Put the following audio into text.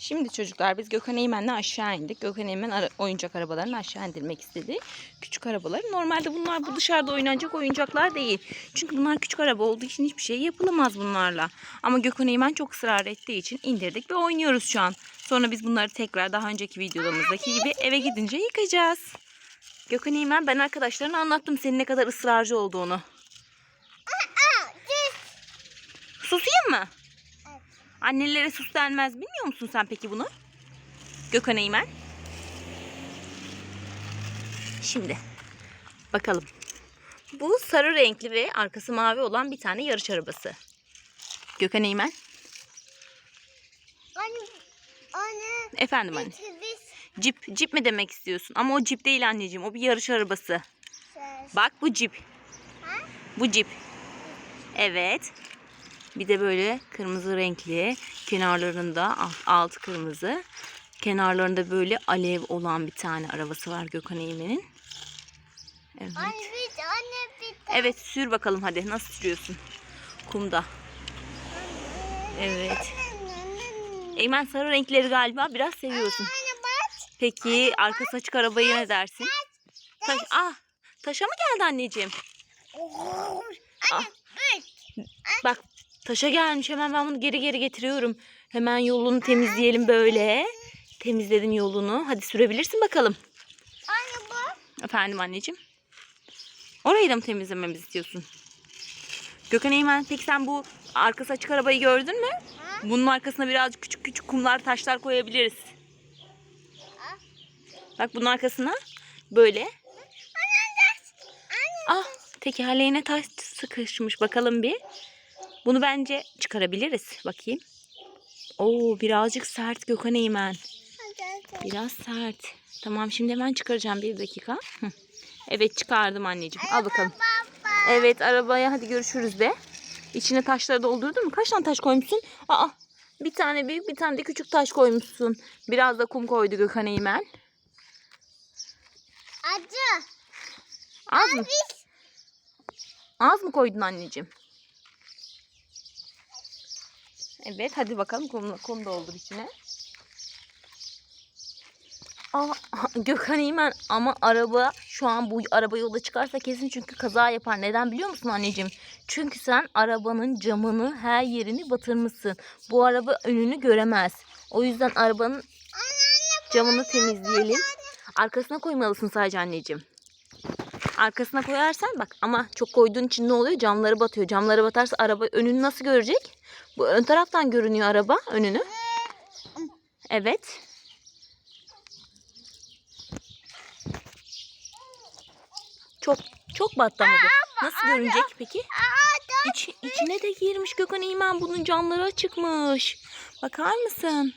Şimdi çocuklar biz Gökhan Eymen'le aşağı indik. Gökhan Eymen ara- oyuncak arabalarını aşağı indirmek istedi. Küçük arabaları. Normalde bunlar bu dışarıda oynanacak oyuncaklar değil. Çünkü bunlar küçük araba olduğu için hiçbir şey yapılamaz bunlarla. Ama Gökhan Eymen çok ısrar ettiği için indirdik ve oynuyoruz şu an. Sonra biz bunları tekrar daha önceki videolarımızdaki gibi eve gidince yıkayacağız. Gökhan Eymen ben arkadaşlarına anlattım senin ne kadar ısrarcı olduğunu. Susayım mı? Annelere sus denmez. Bilmiyor musun sen peki bunu? Gökhan Eymen. Şimdi bakalım. Bu sarı renkli ve arkası mavi olan bir tane yarış arabası. Gökhan Eymen. Anne, anne, Efendim anne. Cip, cip mi demek istiyorsun? Ama o cip değil anneciğim. O bir yarış arabası. Bak bu cip. Bu cip. Evet. Bir de böyle kırmızı renkli. Kenarlarında alt, kırmızı. Kenarlarında böyle alev olan bir tane arabası var Gökhan Eymen'in. Evet. Anne biz, anne. Evet sür bakalım hadi. Nasıl sürüyorsun? Kumda. Evet. Eymen sarı renkleri galiba biraz seviyorsun. Peki arka açık arabayı ne dersin? Taş, ah, taşa mı geldi anneciğim? Ah. Bak. Taşa gelmiş hemen ben bunu geri geri getiriyorum. Hemen yolunu temizleyelim böyle. Temizledim yolunu. Hadi sürebilirsin bakalım. Anne bak. Efendim anneciğim. Orayı da mı temizlememizi istiyorsun? Gökhan Eymen peki sen bu arkası açık arabayı gördün mü? Bunun arkasına birazcık küçük küçük kumlar taşlar koyabiliriz. Bak bunun arkasına böyle. Ah tekerleğine taş sıkışmış. Bakalım bir. Bunu bence çıkarabiliriz. Bakayım. Oo birazcık sert Gökhan Eymen. Biraz sert. Tamam şimdi hemen çıkaracağım bir dakika. Evet çıkardım anneciğim. Al bakalım. Evet arabaya hadi görüşürüz de. İçine taşları doldurdun mu? Kaç tane taş koymuşsun? Aa bir tane büyük bir tane de küçük taş koymuşsun. Biraz da kum koydu Gökhan Eymen. Acı. Az mı? Az mı koydun anneciğim? Evet hadi bakalım kum, kum doldur içine. Aa, Gökhan Eymen ama araba şu an bu araba yola çıkarsa kesin çünkü kaza yapar. Neden biliyor musun anneciğim? Çünkü sen arabanın camını her yerini batırmışsın. Bu araba önünü göremez. O yüzden arabanın camını temizleyelim. Arkasına koymalısın sadece anneciğim. Arkasına koyarsan bak ama çok koyduğun için ne oluyor? Camları batıyor. Camları batarsa araba önünü nasıl görecek? Bu ön taraftan görünüyor araba önünü. Evet. Çok çok battı ama bu. Nasıl görünecek peki? İç, içine de girmiş Gökhan İman bunun camları açıkmış. Bakar mısın?